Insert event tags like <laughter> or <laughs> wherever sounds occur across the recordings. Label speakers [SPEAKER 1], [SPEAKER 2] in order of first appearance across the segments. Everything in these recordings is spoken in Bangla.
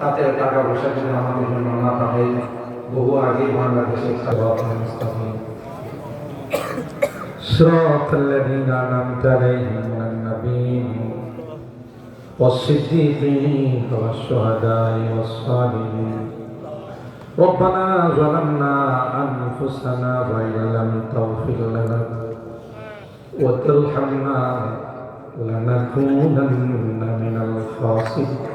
[SPEAKER 1] তাতে টাকা পয়সা যদি আমাদের জন্য না পাঠাই বহু আগে বাংলাদেশে صراط الذين أنعمت عليهم من النبيين والصديقين والشهداء والصالحين ربنا ظلمنا أنفسنا وإن لم تغفر لنا وترحمنا لنكونن من الخاسرين ربنا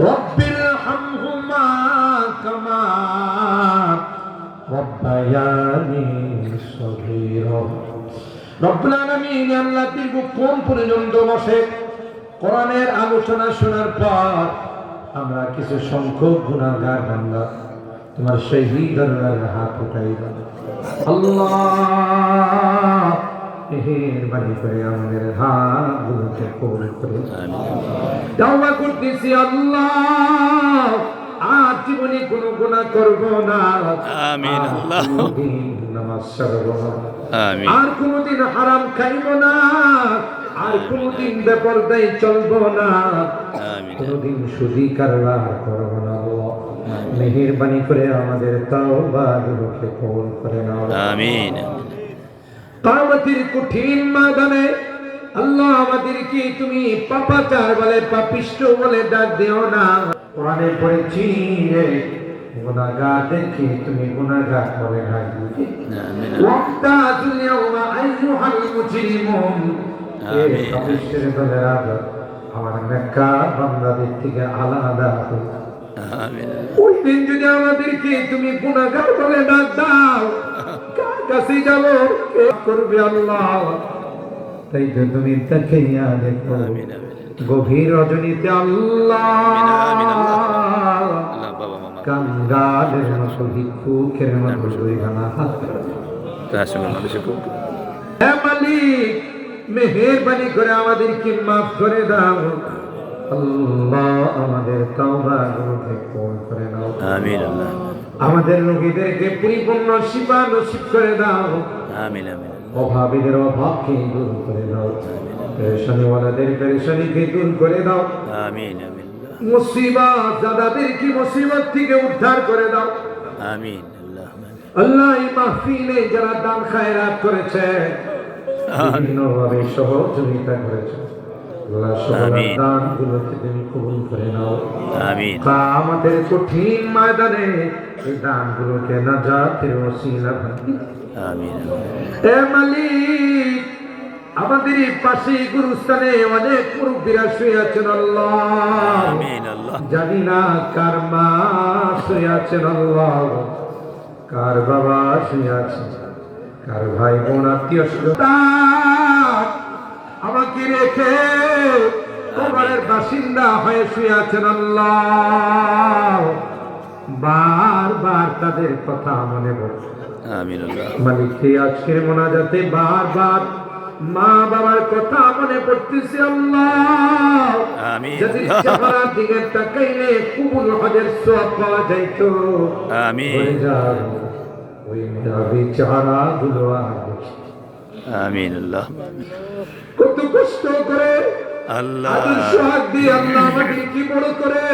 [SPEAKER 1] رب ارحمهما كما ربياني صغيرا রব্বুল আলামিন আল্লাহ দীর্ঘক্ষণ পর্যন্ত বসে কোরআনের আলোচনা শোনার পর আমরা কিছু সংখ্যক গুণাগার বান্দা তোমার সেই ধরনের হাত উঠাই দাও আল্লাহ মেহেরবানি করে আমাদের হাত গুলোকে কবুল করে দাওয়া করতেছি আল্লাহ। আর জীবনে কোন গুণা করব না।
[SPEAKER 2] আমিন আল্লাহ।
[SPEAKER 1] আর কোনদিন হারাম খাইব না। আর কোনদিন বেপরদায় চলব না। কোনদিন সুদি কারবার করব না মেহেরবানি করে আমাদের তাওবা রূপে কবুল করে নাও।
[SPEAKER 2] আমিন
[SPEAKER 1] পার্বতীর কঠিন মাদানে আল্লাহ আমাদেরকে তুমি পাপাচার বলে পাপিষ্ট বলে ডাক দিও না। কোরআনে পড়েছি চিনে গুনাহগার দেখে তুমি গুনাহগার বলে না
[SPEAKER 2] ওয়াক্তা
[SPEAKER 1] মুজরিমুন। পাপিষ্টের আমার বান্দাদের থেকে আলাদা ওই দিন যদি আমাদেরকে তুমি গুনাহগার বলে ডাক দাও কার কাছে যাব? করবে আল্লাহ? তাই তো তুমি তাকাইয়া দেখো। গভীর রজনীতে আল্লাহ। কাঙ্গালের মতো ভিক্ষুকের মতো দুইখানা হাত মালিক মেহেরবানি করে আমাদেরকে মাফ করে দাও। আল্লাহ আমাদের তাওবা গুলোকে করে নাও
[SPEAKER 2] আমিন আল্লাহ
[SPEAKER 1] আমাদের রোগীদেরকে পরিপূর্ণ শিফা নসিব করে দাও।
[SPEAKER 2] আমিন আমিন।
[SPEAKER 1] অভাবীদের অভাবকে দূর করে দাও। পেরেশানিওয়ালাদের পেরেশানিকে দূর করে দাও।
[SPEAKER 2] আমিন আমিন।
[SPEAKER 1] মুসিবত দাদাদের কি মুসিবত থেকে উদ্ধার করে দাও।
[SPEAKER 2] আমিন
[SPEAKER 1] আল্লাহ এই মাহফিলে যারা দান খায়রাত করেছে বিভিন্নভাবে সহযোগিতা করেছে। আমাদের কঠিন ময়দানে এই দানগুলোকে না জাতের আমাদের পাশে গুরুস্থানে অনেক মুরব্বীরা বিরাজ আছেন আল্লাহ। জানি না কার মা আল্লাহ। কার বাবা শুয়ে কার ভাই বোন আত্মীয় আমাকে রেখে কবরের বাসিন্দা হয়ে শুয়ে আছেন আল্লাহ। বারবার তাদের কথা মনে পড়ছে মালিককে আজকের মোনাজাতে? বারবার মা বাবার কথা মনে পড়তেছে আল্লাহ। যদি দিকে তাকাইলে হজের সওয়াব পাওয়া যাইত। আমিন। ওই দাবি চারা গুলো
[SPEAKER 2] আমিন আল্লাহ
[SPEAKER 1] কত কষ্ট করে করে?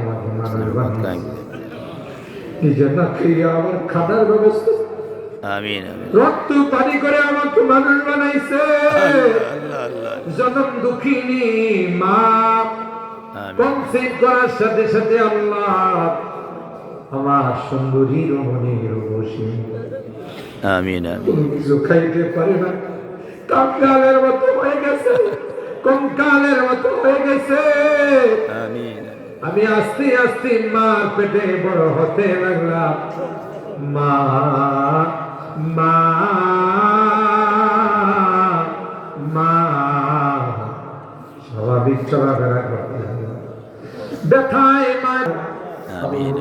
[SPEAKER 1] আমাকে রক্ত পানি করে আমাকে মানুষ বানাইছে। জনম দুঃখিনী মা। সাথে সাথে আল্লাহ আমার সুন্দরী রমণীর বসে তুমি কিছু খাইতে পারে না। মতো হয়ে গেছে। কঙ্কালের মতো হয়ে গেছে। আমি আস্তে আস্তে মা পেটে বড় হতে লাগলাম। মা মা মা। স্বাভাবিক চলাফেরা করতে ব্যথায় মা
[SPEAKER 2] আমিন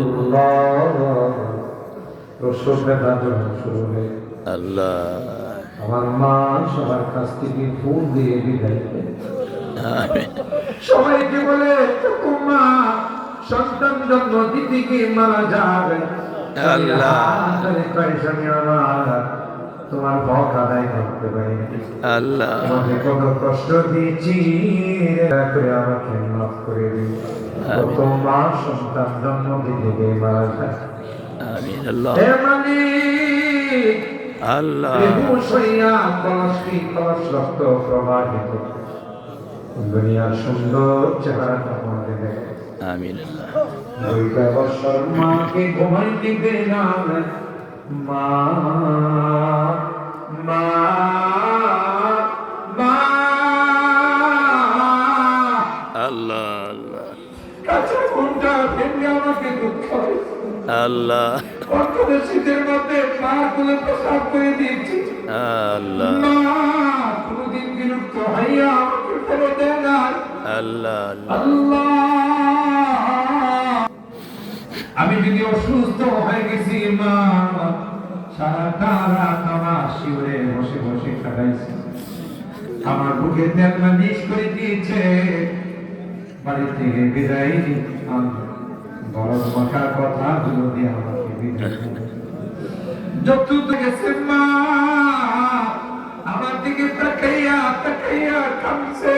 [SPEAKER 2] আল্লাহ।
[SPEAKER 1] আমার মা সবার কাছ থেকে ফুল দিয়ে বিদায় সবাইকে বলে "টুকু মা সন্তান জন্ম দিদিকে মারা যাবে।
[SPEAKER 2] আল্লাহ।
[SPEAKER 1] আমার? তোমার হক আদায় করতে পারি।
[SPEAKER 2] আল্লাহ।
[SPEAKER 1] তোমাকে কত কষ্ট দিয়েছি দয়া করে আমাকে মাফ করে কত মা সন্তান জন্ম দিতে গিয়ে মারা যায়?
[SPEAKER 2] আমিন আল্লাহ।
[SPEAKER 1] হে মালিক
[SPEAKER 2] আল্লাহ।
[SPEAKER 1] বেহুশ হইয়া কলসটি কলস রক্ত প্রবাহিত দুনিয়ার সুন্দর চেহারাটা আমাদের দেখে
[SPEAKER 2] আমিন আল্লাহ।
[SPEAKER 1] দুই বছর মাকে ঘুমাইতে দিলাম মা মা মা।
[SPEAKER 2] আল্লাহ আল্লাহ।
[SPEAKER 1] কাছে ঘুমটা ভেঙে আমাকে দুঃখ
[SPEAKER 2] আল্লাহ।
[SPEAKER 1] অন্তরে শীতের মধ্যে মা তুলে প্রসাদ করে দিয়েছি।
[SPEAKER 2] আল্লাহ।
[SPEAKER 1] মা কোনদিন বিরক্ত হইয়া আমাকে ফেলে দেয় না
[SPEAKER 2] আল্লাহ আল্লাহ।
[SPEAKER 1] আল্লাহ। আমি যদি অসুস্থ হয়ে গেছি মা সারাটা রাত আমার শিউরে বসে বসে কাটাইছি আমার বুকে তেল মালিশ করে দিয়েছে বাড়ি থেকে বিদায় গরম মাখার কথা গুলো দিয়ে আমাকে বিদায়। যতদূর গেছে মা আমার দিকে তাকাইয়া তাকাইয়া কামছে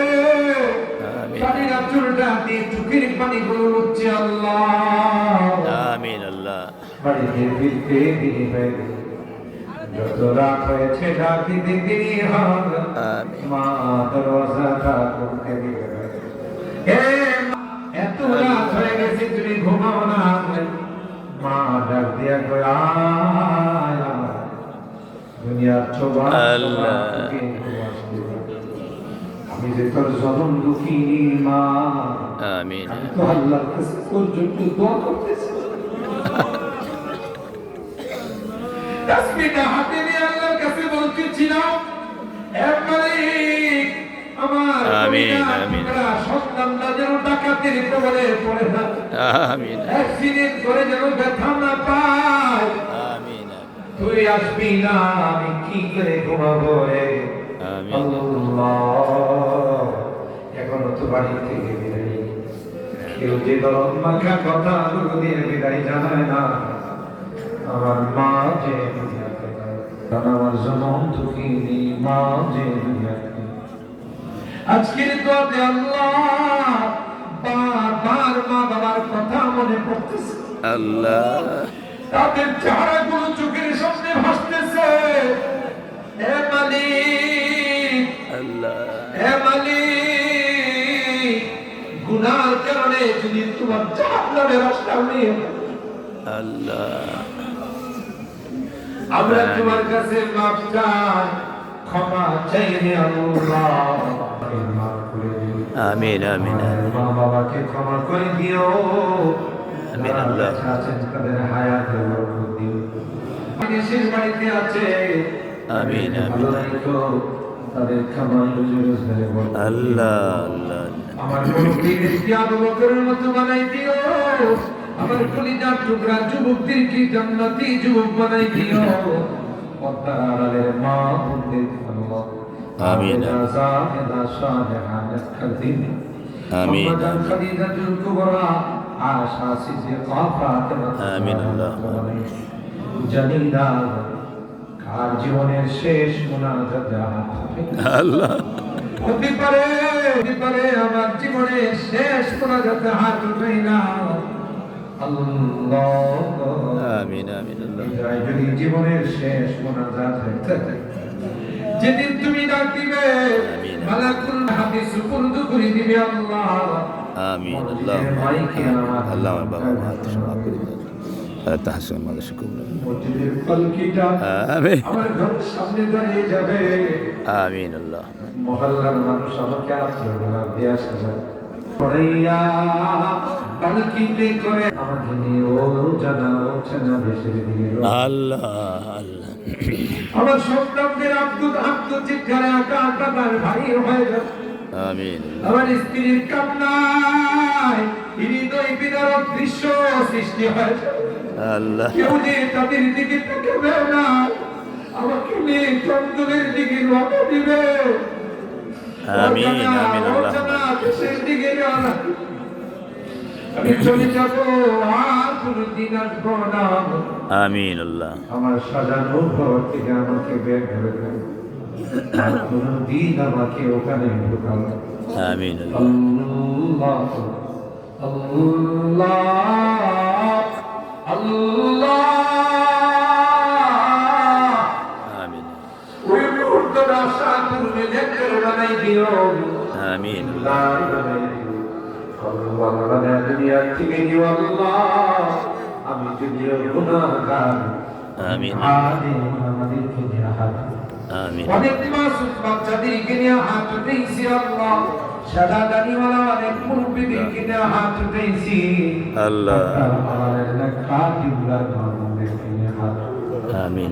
[SPEAKER 2] আমিন।
[SPEAKER 1] আঁচলটা দিয়ে চোখের পানি গুলো হচ্ছে আল্লাহ
[SPEAKER 2] আমিন আল্লাহ
[SPEAKER 1] বাড়িতে ফিরতে হয়ে গেল। যত রাত হয়েছে ডাক দিতে দেরি হবে মা দরওয়াজাটা খুলতে দিবে। এ মা, এত রাত হয়ে গেছে তুমি ঘুমাও না মা ডাক দিয়া কই আয় আয়। দুনিয়ার ছোবা
[SPEAKER 2] আল্লাহ।
[SPEAKER 1] আমি যে তোর জনম দুঃখিনী মা।
[SPEAKER 2] আমিন।
[SPEAKER 1] আমি তো আল্লাহর কাছে দোয়া করতেছি। <laughs> তাসবিহটা হাতে নিয়ে আল্লাহর কাছে বলতেছিলাম মালিক আমার
[SPEAKER 2] আমিন, আমিন।
[SPEAKER 1] যেন ডাকাতের কবলে পড়ে না।
[SPEAKER 2] আমিন
[SPEAKER 1] অ্যাক্সিডেন্ট করে যেন ব্যথা না পায়।
[SPEAKER 2] আমিন
[SPEAKER 1] তুই আসবি না আমি কি করে ঘুমাবো রে? আল্লাহ। এখনও তো বাড়ি থেকে বিদায়। কেউ যে দরদ মাখা কথা দিয়ে বিদায় জানায় না। আমার মা যে আমার জনম দুঃখিনী মা যে আজকের দোয়াতে আল্লাহ বারবার মা বাবার কথা মনে পড়তেছে।
[SPEAKER 2] আল্লাহ।
[SPEAKER 1] তাদের চেহারাগুলো চোখের সামনে ভাসতেছে। হে মালিক।
[SPEAKER 2] আল্লাহ।
[SPEAKER 1] হে মালিক। গুনার কারণে যদি তোমার জাহান্নামের রাস্তা
[SPEAKER 2] আল্লাহ।
[SPEAKER 1] আমরা তোমার কাছে মাফ চাই ক্ষমা চাই রে আল্লাহ।
[SPEAKER 2] আমিন আমিন
[SPEAKER 1] মা বাবাকে ক্ষমা করে দিও।
[SPEAKER 2] আমিন আল্লাহ।
[SPEAKER 1] আছেন তাদের হায়াতে দিও। বিদেশের বাড়িতে আছে।
[SPEAKER 2] আমিন, আমিন।
[SPEAKER 1] তাদের রোজগারে
[SPEAKER 2] আল্লাহ আল্লাহ।
[SPEAKER 1] আমার মুরব্বীদেরকে আবু বকরের মতো বানাই দিও। আমার কলিজার টুকরা যুবকদেরকে জান্নাতি যুবক বানাই দিও পদ্মার আড়ালের মা বোনদের আল্লাহ
[SPEAKER 2] আমিন।
[SPEAKER 1] সাহেদা, সালেহা, খাদিজা।
[SPEAKER 2] আমিন।
[SPEAKER 1] খাদিজাতুল কুবরা, সিদ্দিকা, ফাতেমা,
[SPEAKER 2] আমিন।
[SPEAKER 1] জালিলা, কার জীবনের শেষ মোনাজাত
[SPEAKER 2] আল্লাহ
[SPEAKER 1] হতে পারে হতে পারে আমার জীবনে শেষ কোনো যাতে হাত উঠাই না
[SPEAKER 2] আমিন আমিন
[SPEAKER 1] যদি জীবনের শেষ মোনাজাত হইতে থাকে। যেদিন তুমি ডাক দিবে মালাকুল হাতে সুপুর্দ করে দিবে আল্লাহ।
[SPEAKER 2] আমিন আল্লাহ আল্লাহ বাবা মা ক্ষমা করে দিন আল্লাহ তাহসন মানুষ করবেন আমিন।
[SPEAKER 1] আমার ঘরের সামনে দাঁড়িয়ে যাবে।
[SPEAKER 2] আমিন আল্লাহ
[SPEAKER 1] মহল্লার মানুষ আমাকে আশ্রয় দিয়ে আসবে পড়াইয়া পালকিতে করে আমাকে নিয়ে ও জানা ও জানা দেশের দিকে
[SPEAKER 2] আল্লাহ আল্লাহ।
[SPEAKER 1] আমার সন্তানদের আব্দুল আব্দুল চিৎকারে আঁকা আঁকা তার ভাই হয়ে যাবে
[SPEAKER 2] আমিন।
[SPEAKER 1] আমার স্ত্রীর কান্নায় হৃদয় বিদারক দৃশ্য সৃষ্টি হয়েছে
[SPEAKER 2] আল্লাহ।
[SPEAKER 1] কেউ যে তাদের দিকে তাকাবে না আমাকে নিয়ে চন্দ্রের দিকে রওনা দিবে।
[SPEAKER 2] আমিন আমিন আল্লাহ।
[SPEAKER 1] আমি চলে যাব আর কোনদিন আসব না।
[SPEAKER 2] আমিন আল্লাহ।
[SPEAKER 1] আমার সাজানো ঘর থেকে আমাকে বের করে দেবে আর কোনদিন আমাকে ওখানে ঢুকালো
[SPEAKER 2] আমিন আল্লাহ
[SPEAKER 1] আল্লাহ আল্লাহ। আল্লাহ আমি যদিও গুনাহগার
[SPEAKER 2] আমিন।
[SPEAKER 1] আমাদেরকে নিয়ে
[SPEAKER 2] আমিন
[SPEAKER 1] অনেক মাসুদ বাচ্চাদেরকে নিয়ে হাত উঠেছি আল্লাহ। সাদা দাড়িওয়ালা অনেক মুরব্বীদেরকে নিয়ে হাত উঠেছি
[SPEAKER 2] আল্লাহ আমিন